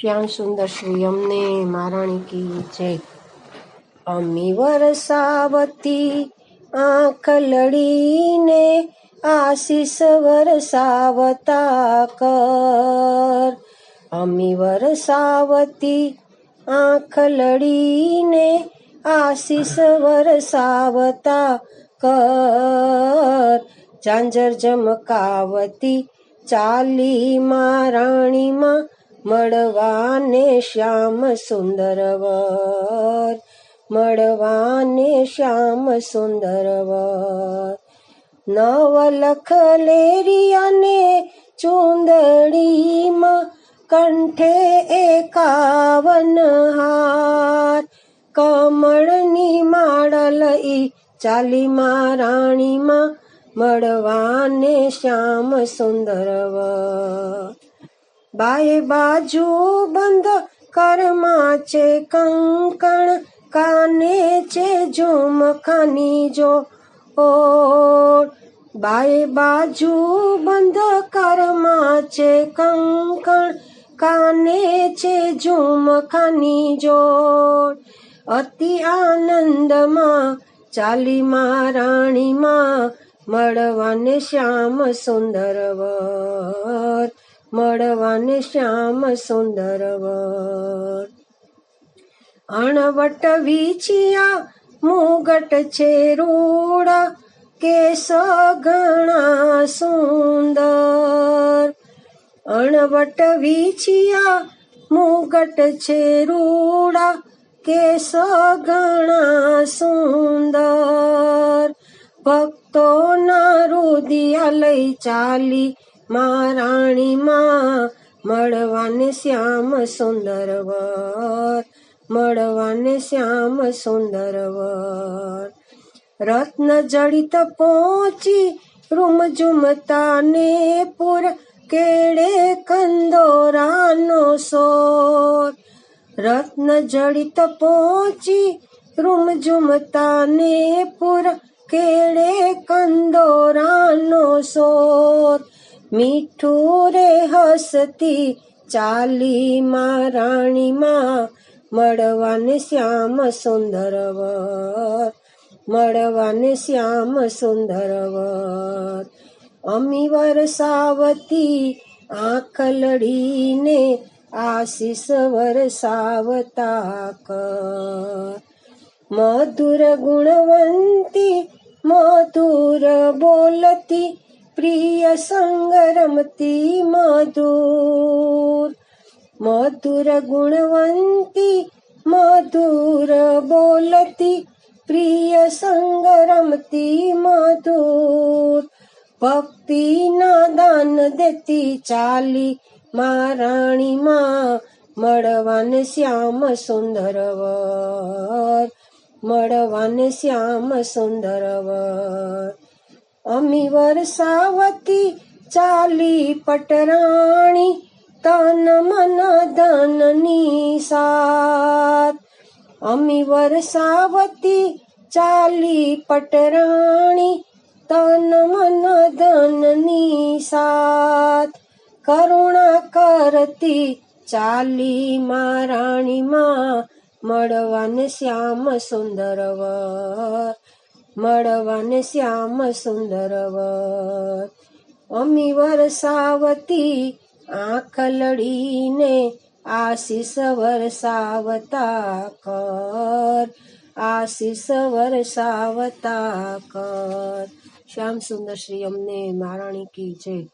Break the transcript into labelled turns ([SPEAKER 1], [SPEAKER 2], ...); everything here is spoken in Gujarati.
[SPEAKER 1] શ્યામ સુંદર શ્રી અમને મહારાણી કી જય. અમી વરસાવતી આંખ લડીને આશીષ વરસાવતા કર. અમી વરસાવતી આંખ લડીને આશીષ વરસાવતા કર. ઝાંઝર જમકાવતી ચાલી માં રાણીમાં મળવાને શ્યામ સુંદર વર મળવાને શ્યામ સુંદર વર નવલખ લેરિયાને ચૂંદડીમાં કંઠે એકાવન હાર કમળની માળ લઈ ચાલીમાં રાણીમાં મળવાને શ્યામ સુંદર વર બાએ બાજુ બંધ કરમાં છે કંકણ, કાને છે ઝુમખાની જો ઓ બાએ બાજુ બંધ કરમાં છે કંકણ, કાને છે ઝુમખાની જો અતિ આનંદમાં ચાલીમાં રાણીમાં મળવાને શ્યામ સુંદર વર. મળવાને શ્યામ સુંદર વર અણવટ વીછિયા મુગટ છે રૂડા કેસ ઘણા સુંદર. અણવટ વીછિયા મુગટ છે રૂડા કેસ ઘણા સુંદર. ભક્તોના રુદિયા લઈ ચાલી મહારાણીમાં મળવાને શ્યામ સુંદર વર મળવાને શ્યામ સુંદર વર રત્ન જડિત પહોંચી રૂમ ઝુમતાને પુર કેડે કંદોરાનો સોર. રત્ન જડિત પહોંચી રૂમ ઝુમતાને પુર કેડે કંદોરાનો સોર. મીઠું રે હસતી ચાલી માં રાણીમાં મળવાને શ્યામ સુંદર વર મળવાને શ્યામ સુંદર વર અમી વરસાવતી આંખ લડીને આશીષ વરસાવતા કર મધુર ગુણવંતી મધુર બોલતી પ્રિય સંગ રમતી મધુર મધુર ગુણવંતી, મધુર બોલતી, પ્રિય સંગ રમતી મધુર. ભક્તિના દાન દેતી ચાલી મહારાણીમાં મળવાન શ્યામ સુંદર વર મળવાન શ્યામ સુંદર વર અમી વરસાવતી ચાલી પટરાણી, તન મન ધનની સાત અમી વરસાવતી ચાલી પટરાણી, તન મન ધનની સાત કરુણા કરતી ચાલી માં રાણીમાં મળવાને શ્યામ સુંદર વર મળવાને શ્યામ સુંદર અમી વરસાવતી આંખ લડીને આશીષ વરસાવતા કર. આશીષ વરસાવતા કર. શ્યામ સુંદર શ્રી અમને મહારાણી કી જય.